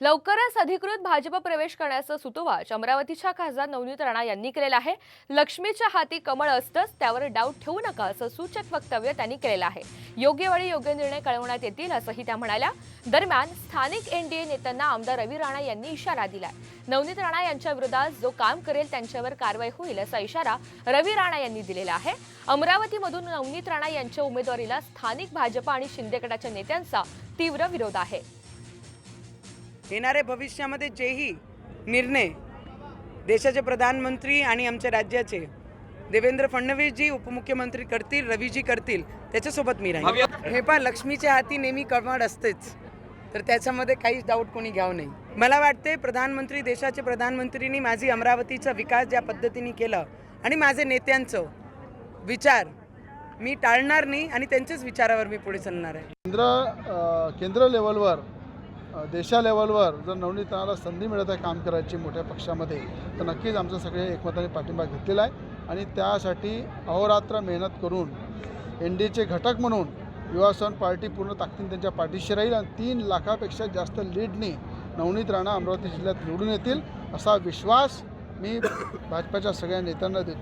लवकरच अधिकृत भाजप प्रवेश करण्याचं सुतोवाच अमरावतीच्या खासदार नवनीत राणा यांनी केलेलं आहे. लक्ष्मीच्या हाती कमळ असतंच त्यावर डाऊट ठेवू नका असं सूचक वक्तव्य त्यांनी केलेलं आहे. योग्य वेळी योग्य निर्णय कळवण्यात येतील असंही त्या म्हणाल्या. दरम्यान स्थानिक एनडीए नेत्यांना आमदार रवी राणा यांनी इशारा दिलाय. नवनीत राणा यांच्या विरोधात जो काम करेल त्यांच्यावर कारवाई होईल असा इशारा रवी राणा यांनी दिलेला आहे. अमरावतीमधून नवनीत राणा यांच्या उमेदवारीला स्थानिक भाजप आणि शिंदे गटाच्या नेत्यांचा तीव्र विरोध आहे. येणाऱ्या भविष्यामध्ये जेही निर्णय देशाचे प्रधानमंत्री आणि आमच्या राज्याचे देवेंद्र फडणवीसजी उपमुख्यमंत्री करतील रवीजी करतील त्याच्यासोबत मी राहील हे पहा लक्ष्मीच्या हाती नेहमी कळमळ असतेच. तर त्याच्यामध्ये काहीच डाऊट कोणी घ्यावं नाही. मला वाटते प्रधानमंत्री देशाचे प्रधानमंत्रींनी माझी अमरावतीचा विकास ज्या पद्धतीने केला आणि माझे नेत्यांचं विचार मी टाळणार नाही आणि त्यांच्याच विचारावर मी पुढे चालणार आहे. केंद्र केंद्र लेवलवर देशा लेवलवर जर नवनीताला संधी मिळत आहे काम करायची मोठ्या पक्षामध्ये तर नक्कीच आमचं सगळे एकमताने पाठिंबा घेतलेला आहे. आणि त्यासाठी अहोरात्र मेहनत करून एन डी एचे घटक म्हणून युवा सन पार्टी पूर्ण ताकदीने त्यांच्या पाठीशी राहील आणि तीन लाखापेक्षा जास्त लीडनी नवनीत राणा अमरावती जिल्ह्यात निवडून येतील असा विश्वास मी भाजपाच्या सगळ्या नेत्यांना देतो.